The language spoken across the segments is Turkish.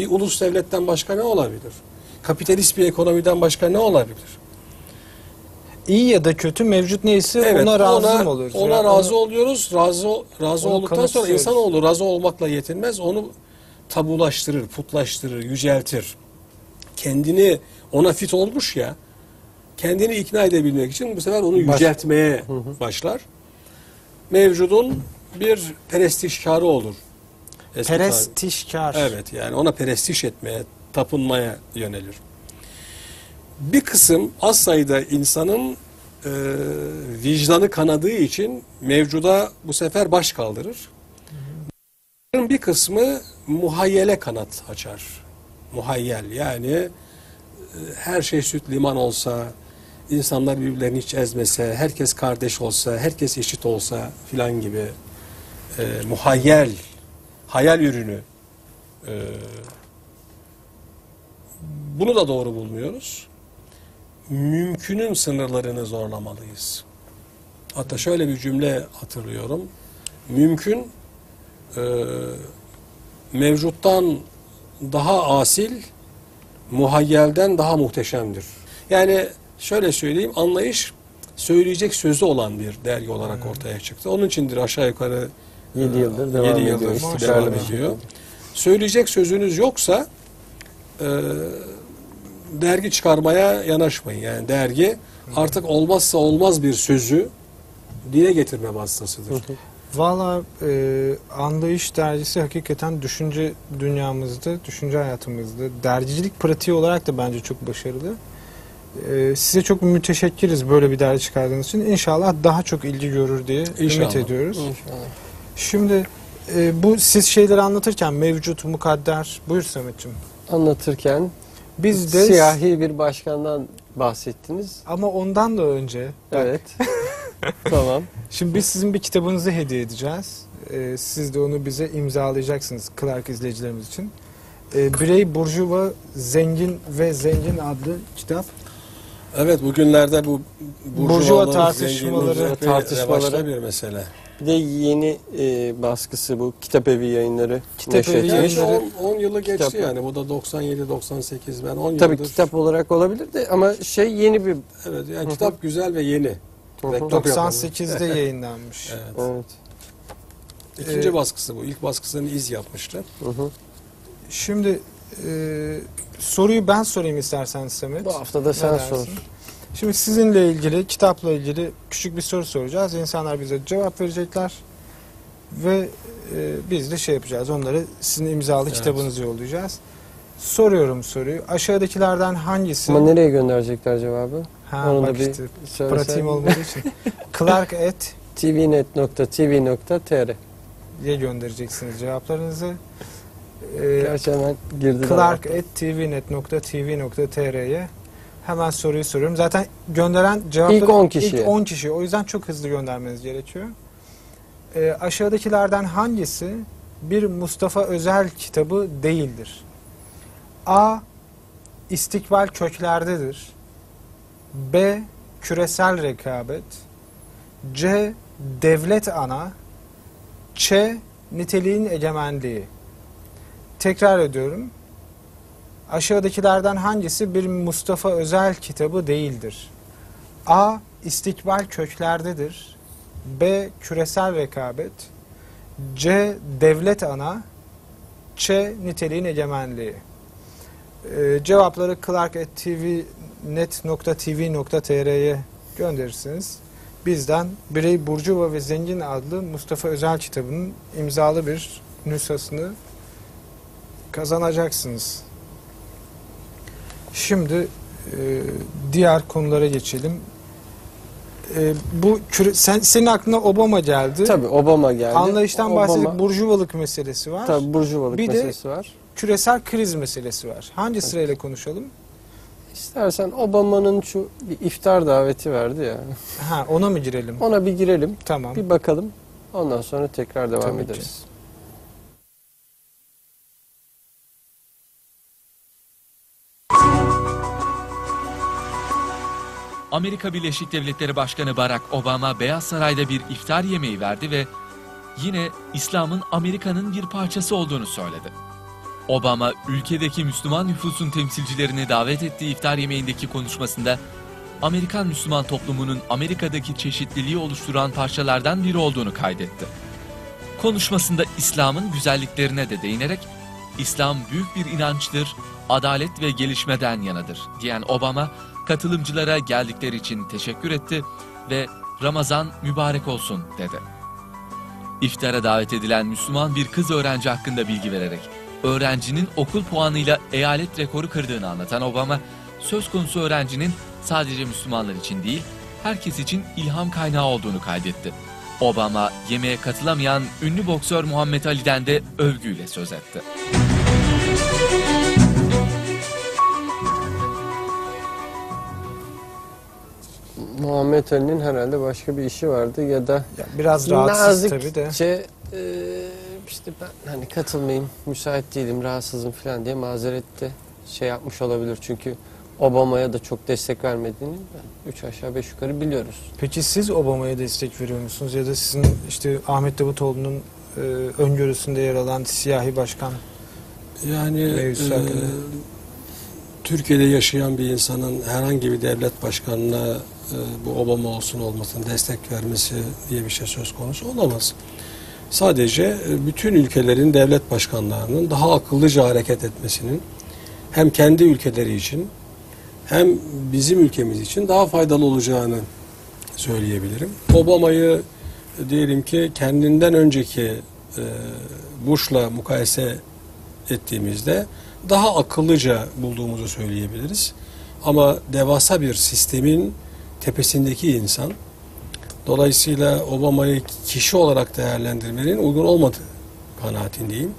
Bir ulus devletten başka ne olabilir? Kapitalist bir ekonomiden başka ne olabilir? İyi ya da kötü mevcut neyse ona razı mı oluyoruz? Ona Yani razı onu- oluyoruz. Razı razı olduktan sonra insanoğlu razı olmakla yetinmez. Onu tabulaştırır, putlaştırır, yüceltir. Kendini ona fit olmuş ya. Kendini ikna edebilmek için bu sefer onu Baş- yüceltmeye başlar. Mevcudun bir perestişkarı olur. Eski Perestişkar. Evet yani ona perestiş etmeye, tapınmaya yönelir. Bir kısım az sayıda insanın e, vicdanı kanadığı için mevcuda bu sefer baş kaldırır. Bir kısmı muhayyele kanat açar. Muhayyel yani e, her şey süt liman olsa, insanlar birbirlerini hiç ezmese, herkes kardeş olsa, herkes eşit olsa filan gibi e, muhayyel, hayal ürünü e, bunu da doğru bulmuyoruz. Mümkünün sınırlarını zorlamalıyız. Hatta şöyle bir cümle hatırlıyorum. Mümkün e, mevcuttan daha asil, muhayyelden daha muhteşemdir. Yani şöyle söyleyeyim, anlayış söyleyecek sözü olan bir dergi olarak ortaya çıktı. Onun içindir aşağı yukarı 7 e, yıldır devam yedi ediyor. yıldır Maşallah. devam Maşallah. ediyor. Söyleyecek sözünüz yoksa e, dergi çıkarmaya yanaşmayın. Yani dergi artık olmazsa olmaz bir sözü dile getirme vasıtasıdır. Valla e, Anlayış Dergisi hakikaten düşünce dünyamızda, düşünce hayatımızda, dergicilik pratiği olarak da bence çok başarılı. E, size çok müteşekkiriz böyle bir dergi çıkardığınız için. İnşallah daha çok ilgi görür diye İnşallah. ümit ediyoruz. İnşallah. Şimdi e, bu siz şeyleri anlatırken mevcut, mukadder, buyur Samet'ciğim. Anlatırken Biz de siyahi bir başkandan bahsettiniz. ama ondan da önce Evet. tamam. Şimdi biz sizin bir kitabınızı hediye edeceğiz. Ee, siz de onu bize imzalayacaksınız Clark izleyicilerimiz için. Ee, Birey, Burjuva, Zengin ve Zengin adlı kitap. Evet bugünlerde bu Burjuva tartışmaları, tartışmaları- bir mesele. Bir de yeni e, baskısı bu kitap evi yayınları. Kitap evi Yayınları- 10 yılı geçti Kitap- yani. Bu da 97 98 ben 10 Tabii yıldır. kitap olarak olabilir de ama şey yeni bir Evet yani kitap güzel ve yeni. Reklam yapalım. 98'de yayınlanmış. Evet. evet. İkinci Ee, baskısı bu. İlk baskısını iz hı. Şimdi e, soruyu ben sorayım istersen Samet. Bu hafta da sen sor. Şimdi sizinle ilgili, kitapla ilgili küçük bir soru soracağız. İnsanlar bize cevap verecekler. Ve e, biz de şey yapacağız. Onları sizin imzalı Evet. kitabınızı yollayacağız. Soruyorum soruyu. Aşağıdakilerden hangisi? Ama nereye gönderecekler cevabı? ha, Onu da bir işte söylesen. pratiğim olmadığı için. Clark at tvnet.tv.tr diye göndereceksiniz cevaplarınızı. Ee, Gerçi hemen girdiler. Clark at tvnet.tv.tr'ye hemen soruyu soruyorum. Zaten gönderen cevapları İlk 10 kişiye. ilk 10 kişi. O yüzden çok hızlı göndermeniz gerekiyor. Ee, aşağıdakilerden hangisi bir Mustafa Özel kitabı değildir? A. İstikbal köklerdedir. B. Küresel rekabet. C. Devlet ana. Ç. Niteliğin egemenliği. Tekrar ediyorum. Aşağıdakilerden hangisi bir Mustafa Özel kitabı değildir? A. İstikbal köklerdedir. B. Küresel rekabet. C. Devlet ana. Ç. Niteliğin egemenliği. Ee, cevapları clark.tvnet.tv.tr'ye gönderirsiniz. Bizden Birey Burcuva ve Zengin adlı Mustafa Özel kitabının imzalı bir nüshasını kazanacaksınız. Şimdi e, diğer konulara geçelim. E, bu sen senin aklına Obama geldi. Tabii Obama geldi. Anlayıştan Obama- bahsedip burjuvalık meselesi var. Tabii burjuvalık Bir de- meselesi var. Küresel kriz meselesi var. Hangi sırayla konuşalım? İstersen Obama'nın şu bir iftar daveti verdi ya. Ha ona mı girelim? Ona bir girelim, Tamam. bir bakalım. Ondan sonra tekrar devam Tabii ki. Amerika Birleşik Devletleri Başkanı Barack Obama Beyaz Saray'da bir iftar yemeği verdi ve yine İslam'ın Amerika'nın bir parçası olduğunu söyledi. Obama, ülkedeki Müslüman nüfusun temsilcilerini davet ettiği iftar yemeğindeki konuşmasında Amerikan Müslüman toplumunun Amerika'daki çeşitliliği oluşturan parçalardan biri olduğunu kaydetti. Konuşmasında İslam'ın güzelliklerine de değinerek İslam büyük bir inançtır, adalet ve gelişmeden yanadır diyen Obama katılımcılara geldikleri için teşekkür etti ve Ramazan mübarek olsun dedi. İftara davet edilen Müslüman bir kız öğrenci hakkında bilgi vererek öğrencinin okul puanıyla eyalet rekoru kırdığını anlatan Obama, söz konusu öğrencinin sadece Müslümanlar için değil, herkes için ilham kaynağı olduğunu kaydetti. Obama, yemeğe katılamayan ünlü boksör Muhammed Ali'den de övgüyle söz etti. Muhammed Ali'nin herhalde başka bir işi vardı ya da Ya biraz rahatsız tabii de. nazikçe e, işte ben hani katılmayayım, müsait değilim, rahatsızım falan diye mazeret de şey yapmış olabilir. Çünkü Obama'ya da çok destek vermediğini ben üç aşağı beş yukarı biliyoruz. Peki siz Obama'ya destek veriyor musunuz? Ya da sizin işte Ahmet Davutoğlu'nun e, öngörüsünde yer alan siyahi başkan Yani e. Türkiye'de yaşayan bir insanın herhangi bir devlet başkanına bu Obama olsun olmasın destek vermesi diye bir şey söz konusu olamaz. Sadece e, bütün ülkelerin devlet başkanlarının daha akıllıca hareket etmesinin hem kendi ülkeleri için hem bizim ülkemiz için daha faydalı olacağını söyleyebilirim. Obama'yı e, diyelim ki kendinden önceki e, Bush'la mukayese ettiğimizde daha akıllıca bulduğumuzu söyleyebiliriz. Ama devasa bir sistemin tepesindeki insan dolayısıyla Obama'yı kişi olarak değerlendirmenin uygun olmadığı kanaatindeyim.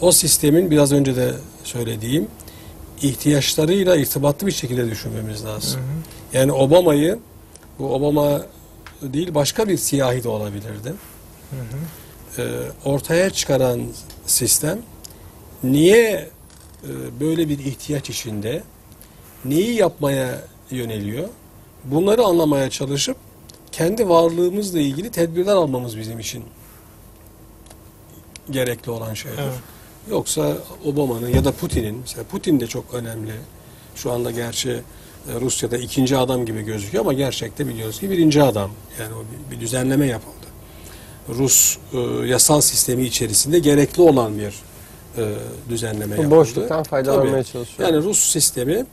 O sistemin biraz önce de söylediğim ihtiyaçlarıyla irtibatlı bir şekilde düşünmemiz lazım. Yani Obama'yı bu Obama değil başka bir siyahi de olabilirdi. Ee, ortaya çıkaran sistem niye e, böyle bir ihtiyaç içinde neyi yapmaya yöneliyor? Bunları anlamaya çalışıp kendi varlığımızla ilgili tedbirler almamız bizim için gerekli olan şeydir. Evet. Yoksa Obama'nın ya da Putin'in, mesela Putin de çok önemli. Şu anda gerçi e, Rusya'da ikinci adam gibi gözüküyor ama gerçekte biliyoruz ki birinci adam. Yani o bir, düzenleme yapıldı. Rus e, yasal sistemi içerisinde gerekli olan bir e, düzenleme yapıldı. boşluktan faydalanmaya Tabii. çalışıyor. Yani Rus sistemi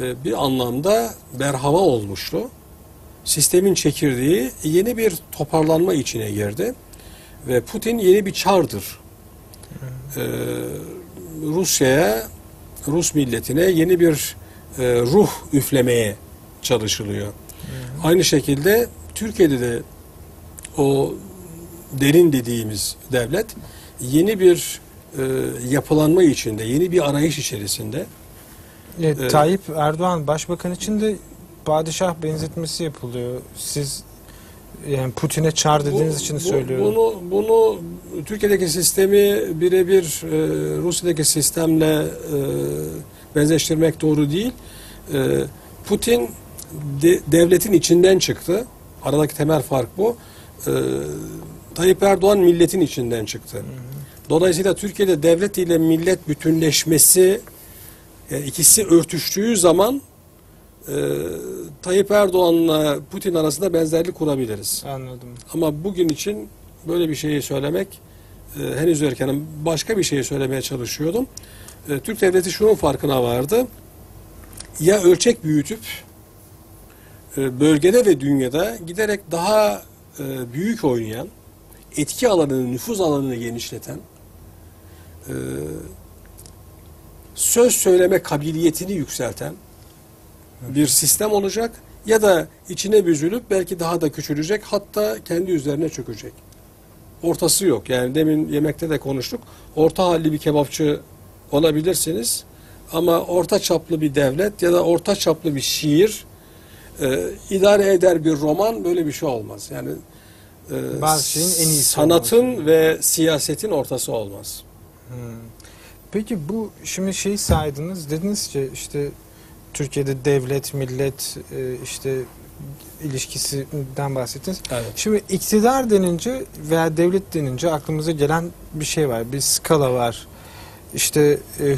e, bir anlamda berhava olmuştu. Sistemin çekirdeği yeni bir toparlanma içine girdi. Ve Putin yeni bir çardır. E, Rusya'ya, Rus milletine yeni bir e, ruh üflemeye çalışılıyor. Aynı şekilde Türkiye'de de o derin dediğimiz devlet yeni bir e, yapılanma içinde, yeni bir arayış içerisinde. E, Ee, Tayyip Erdoğan başbakan için de padişah benzetmesi yapılıyor. Siz yani Putin'e çar dediğiniz Bu- için bu- söylüyorum. Bunu, bunu Türkiye'deki sistemi birebir e, Rusya'daki sistemle e, benzeştirmek doğru değil. E, Putin de- devletin içinden çıktı. Aradaki temel fark bu. E, Tayyip Erdoğan milletin içinden çıktı. Dolayısıyla Türkiye'de devlet ile millet bütünleşmesi e, ikisi örtüştüğü zaman e, Tayyip Erdoğan'la Putin arasında benzerlik kurabiliriz. Anladım. Ama bugün için böyle bir şeyi söylemek e, henüz erken. Başka bir şeyi söylemeye çalışıyordum. E, Türk devleti şunun farkına vardı. Ya ölçek büyütüp e, bölgede ve dünyada giderek daha e, büyük oynayan, etki alanını, nüfuz alanını genişleten, e, söz söyleme kabiliyetini yükselten bir sistem olacak ya da içine büzülüp belki daha da küçülecek hatta kendi üzerine çökecek. Ortası yok. Yani demin yemekte de konuştuk. Orta halli bir kebapçı olabilirsiniz ama orta çaplı bir devlet ya da orta çaplı bir şiir e, idare eder bir roman böyle bir şey olmaz. Yani e, Bazı şeyin en iyisi sanatın olmaz. ve siyasetin ortası olmaz. Hmm. Peki bu şimdi şey saydınız dediniz ki işte Türkiye'de devlet millet e, işte ilişkisinden bahsettiniz. Evet. Şimdi iktidar denince veya devlet denince aklımıza gelen bir şey var. Bir skala var. işte e,